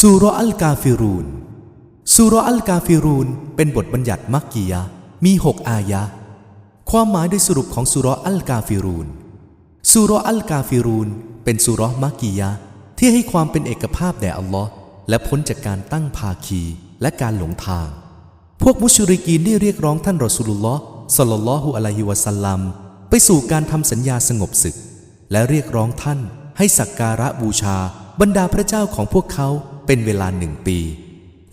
ซูรอัลกาฟิรูนซูรอัลกาฟิรูนเป็นบทบัญญัติมักกียะมีหกอายะ ความหมายโดยสรุปของซูรอัลกาฟิรูนซูรอัลกาฟิรูนเป็นซูรมักกียะที่ให้ความเป็นเอกภาพแด่อัลลอฮ์และพ้นจากการตั้งภาคีและการหลงทาง พวกมุชริกีนได้เรียกร้องท่านรอสูลุลลอฮ์สลลลลอฮุอะลัยฮิวะสัลลัมไปสู่การทำสัญญาสงบศึก และเรียกร้องท่านให้สักการะบูชาบรรดาพระเจ้าของพวกเขา เป็นเวลาหนึ่งปี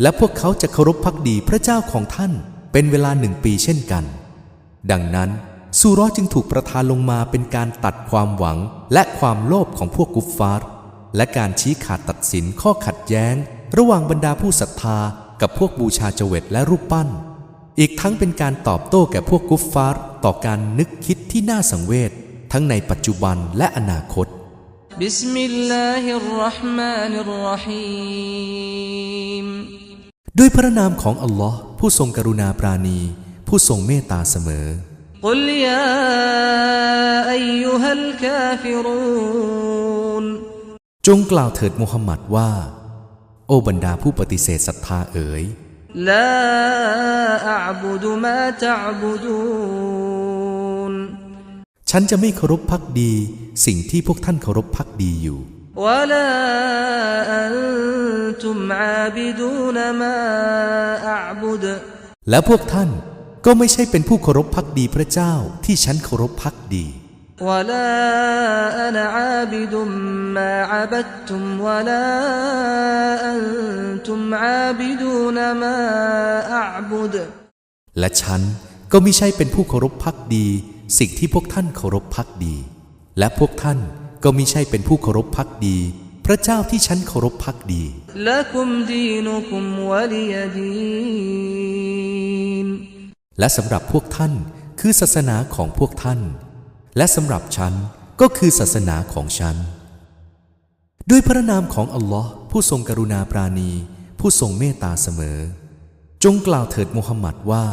และพวกเขาจะเคารพพักดีพระเจ้าของท่านเป็นเวลาหนึ่งปีเช่นกัน ดังนั้นซูรอจึงถูกประทานลงมาเป็นการตัดความหวังและความโลภของพวกกุฟฟาร์และการชี้ขาดตัดสินข้อขัดแย้ง ระหว่างบรรดาผู้ศรัทธากับพวกบูชาเจเวตและรูปปั้น อีกทั้งเป็นการตอบโต้แก่พวกกุฟฟาร์ต่อการนึกคิดที่น่าสังเวชทั้งในปัจจุบันและอนาคต بسم الله الرحمن الرحيم ด้วยพระนามของอัลลอฮ์ผู้ทรงกรุณาปราณี ผู้ทรงเมตตาเสมอ قل يا أيها الكافرون จงกล่าวเถิดมุฮัมมัดว่า โอบรรดาผู้ปฏิเสธศรัทธาเอ๋ย لا أعبد ما تعبدون ฉันจะไม่เคารพพักดี สิ่งที่พวกท่านเคารพพักดีอยู่ ولا أنتم عابدون ما أعبد และพวกท่านก็ไม่ใช่เป็นผู้เคารพพักดีพระเจ้าที่ฉันเคารพพักดี ولا أنا عابد ما عبدتم ولا أنتم عابدون ما أعبد และฉันก็ไม่ใช่เป็นผู้เคารพพักดี สิ่งที่พวกท่านเคารพพักดี และพวกท่านก็ไม่ใช่เป็นผู้เคารพพักดี พระเจ้าที่ฉันเคารพพักดี และสำหรับพวกท่านคือศาสนาของพวกท่าน และสำหรับฉันก็คือศาสนาของฉัน ด้วยพระนามของอัลลอฮ์ผู้ทรงกรุณาปราณี ผู้ทรงเมตตาเสมอ จงกล่าวเถิดมุฮัมมัดว่า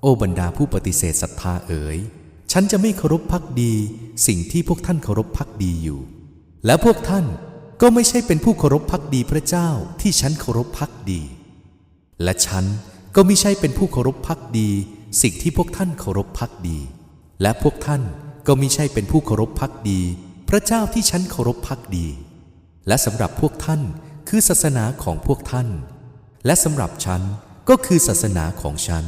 โอ้บรรดาผู้ปฏิเสธศรัทธาเอ๋ย ฉันจะไม่เคารพพักดี สิ่งที่พวกท่านเคารพพักดีอยู่ และพวกท่านก็ไม่ใช่เป็นผู้เคารพพักดีพระเจ้าที่ฉันเคารพพักดี และฉันก็ไม่ใช่เป็นผู้เคารพพักดี สิ่งที่พวกท่านเคารพพักดี และพวกท่านก็ไม่ใช่เป็นผู้เคารพพักดี พระเจ้าที่ฉันเคารพพักดี และสำหรับพวกท่านคือศาสนาของพวกท่าน และสำหรับฉันก็คือศาสนาของฉัน